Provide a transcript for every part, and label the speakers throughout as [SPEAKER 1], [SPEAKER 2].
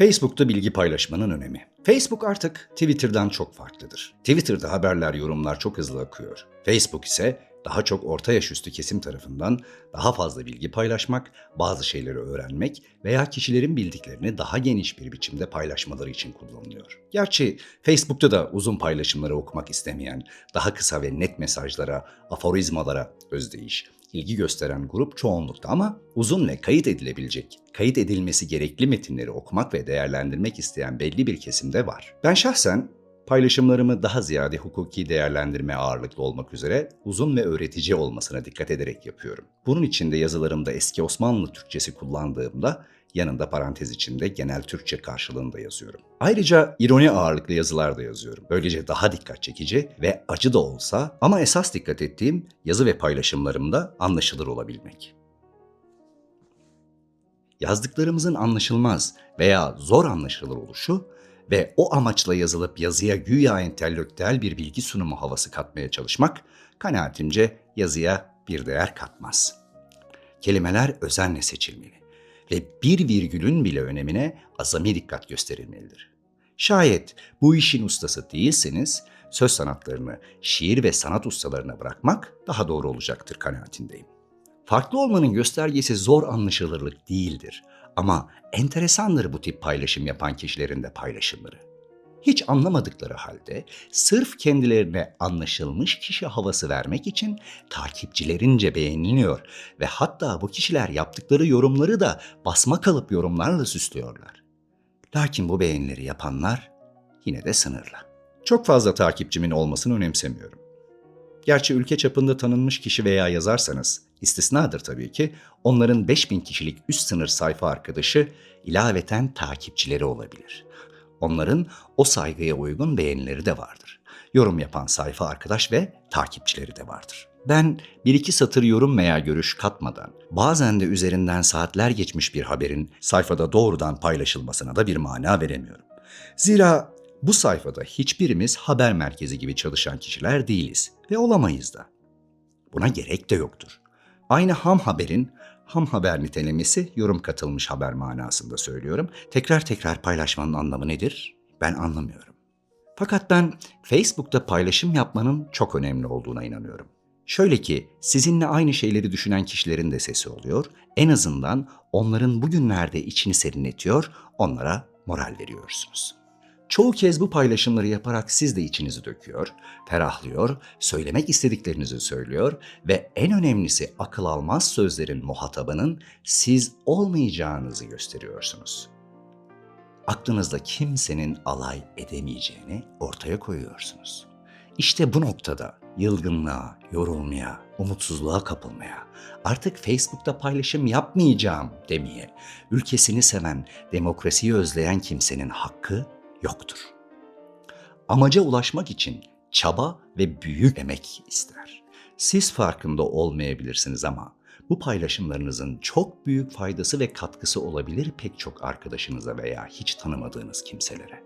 [SPEAKER 1] Facebook'ta bilgi paylaşmanın önemi. Facebook artık Twitter'dan çok farklıdır. Twitter'da haberler, yorumlar çok hızlı akıyor. Facebook ise daha çok orta yaş üstü kesim tarafından daha fazla bilgi paylaşmak, bazı şeyleri öğrenmek veya kişilerin bildiklerini daha geniş bir biçimde paylaşmaları için kullanılıyor. Gerçi Facebook'ta da uzun paylaşımları okumak istemeyen, daha kısa ve net mesajlara, aforizmalara özdeyiş, ilgi gösteren grup çoğunlukta ama uzun ve kayıt edilebilecek, kayıt edilmesi gerekli metinleri okumak ve değerlendirmek isteyen belli bir kesimde var. Ben şahsen paylaşımlarımı daha ziyade hukuki değerlendirme ağırlıklı olmak üzere uzun ve öğretici olmasına dikkat ederek yapıyorum. Bunun için de yazılarımda eski Osmanlı Türkçesi kullandığımda yanında parantez içinde genel Türkçe karşılığında yazıyorum. Ayrıca ironi ağırlıklı yazılar da yazıyorum. Böylece daha dikkat çekici ve acı da olsa ama esas dikkat ettiğim yazı ve paylaşımlarımda anlaşılır olabilmek. Yazdıklarımızın anlaşılmaz veya zor anlaşılır oluşu ve o amaçla yazılıp yazıya güya entelektüel bir bilgi sunumu havası katmaya çalışmak kanaatimce yazıya bir değer katmaz. Kelimeler özenle seçilmeli ve bir virgülün bile önemine azami dikkat gösterilmelidir. Şayet bu işin ustası değilseniz söz sanatlarını şiir ve sanat ustalarına bırakmak daha doğru olacaktır kanaatindeyim. Farklı olmanın göstergesi zor anlaşılırlık değildir. Ama enteresandır bu tip paylaşım yapan kişilerin de paylaşımları. Hiç anlamadıkları halde sırf kendilerine anlaşılmış kişi havası vermek için takipçilerince beğeniliyor ve hatta bu kişiler yaptıkları yorumları da basma kalıp yorumlarla süslüyorlar. Lakin bu beğenileri yapanlar yine de sınırlı. Çok fazla takipçimin olmasını önemsemiyorum. Gerçi ülke çapında tanınmış kişi veya yazarsanız, istisnadır tabii ki, onların 5000 kişilik üst sınır sayfa arkadaşı ilaveten takipçileri olabilir. Onların o saygıya uygun beğenileri de vardır. Yorum yapan sayfa arkadaş ve takipçileri de vardır. Ben bir iki satır yorum veya görüş katmadan, bazen de üzerinden saatler geçmiş bir haberin sayfada doğrudan paylaşılmasına da bir mana veremiyorum. Zira bu sayfada hiçbirimiz haber merkezi gibi çalışan kişiler değiliz ve olamayız da. Buna gerek de yoktur. Aynı ham haberin ham haber nitelemesi yorum katılmış haber manasında söylüyorum. Tekrar tekrar paylaşmanın anlamı nedir? Ben anlamıyorum. Fakat ben Facebook'ta paylaşım yapmanın çok önemli olduğuna inanıyorum. Şöyle ki sizinle aynı şeyleri düşünen kişilerin de sesi oluyor. En azından onların bugünlerde içini serinletiyor, onlara moral veriyorsunuz. Çoğu kez bu paylaşımları yaparak siz de içinizi döküyor, ferahlıyor, söylemek istediklerinizi söylüyor ve en önemlisi akıl almaz sözlerin muhatabının siz olmayacağınızı gösteriyorsunuz. Aklınızda kimsenin alay edemeyeceğini ortaya koyuyorsunuz. İşte bu noktada yılgınlığa, yorulmaya, umutsuzluğa kapılmaya, artık Facebook'ta paylaşım yapmayacağım demeye, ülkesini seven, demokrasiyi özleyen kimsenin hakkı yoktur. Amaca ulaşmak için çaba ve büyük emek ister. Siz farkında olmayabilirsiniz ama bu paylaşımlarınızın çok büyük faydası ve katkısı olabilir pek çok arkadaşınıza veya hiç tanımadığınız kimselere.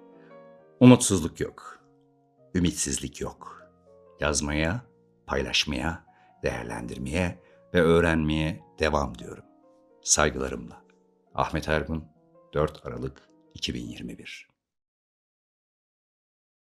[SPEAKER 1] Umutsuzluk yok. Ümitsizlik yok. Yazmaya, paylaşmaya, değerlendirmeye ve öğrenmeye devam diyorum. Saygılarımla. Ahmet Ergun, 4 Aralık 2021